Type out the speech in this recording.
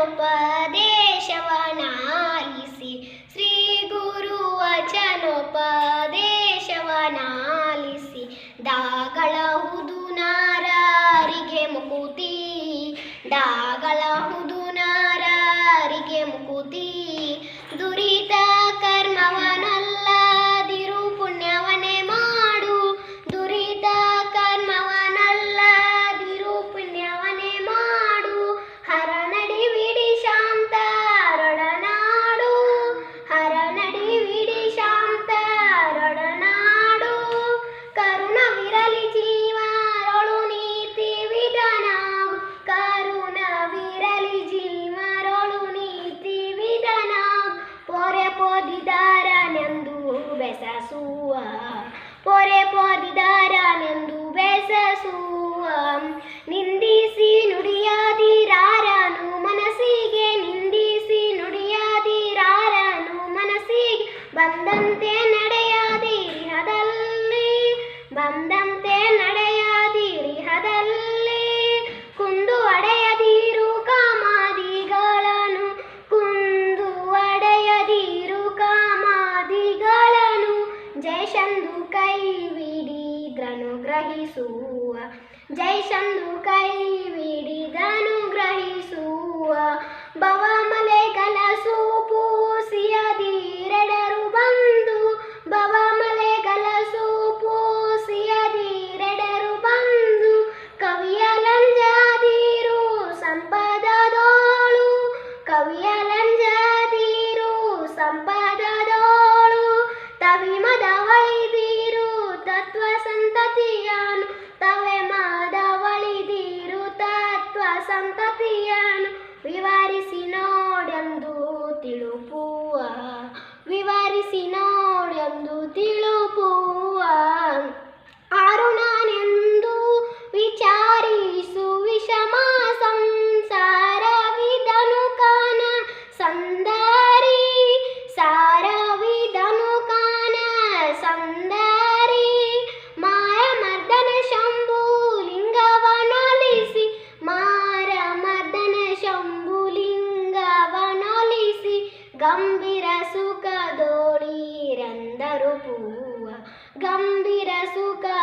ವಚನೋಪದೇಶವನಾಲಿಸಿ ಶ್ರೀ ಗುರು ವಚನೋಪದೇಶವನಾಲಿಸಿ ದಾಗಳಹುದು ಮುಕುತಿ ದಾಗಳಹುದು ನಾರರಿಗೆ ಮುಕುತಿ. ಪೊದಿದಾರನೆಂದು ಬೆಸಸುವ. ಪೊರೆ ಪೋದಿದಾರನೆಂದು ಬೆಸಸುವ. ನಿಂದಿಸಿ ನುಡಿಯಾದಿರಾರನು ಮನಸ್ಸಿಗೆ ನಿಂದಿಸಿ ನುಡಿಯಾದಿರಾರನು ಮನಸ್ಸಿಗೆ ಬಂದಂತೆ ಕಾಮಾದಿಗಳನ್ನು ಜಯಶಂದು ಕೈವಿಡಿದ್ರನು ಗ್ರಹಿಸುವ ಜಯಶಂದು ಕೈವಿಡಿದನು ಗ್ರಹಿಸುವ தவளை தீ ಗಂಭೀರ ಸುಖದೋಳಿರೆಂದರು ಪೂವ. ಗಂಭೀರ ಸುಖದೋಳಿರೆಂದರು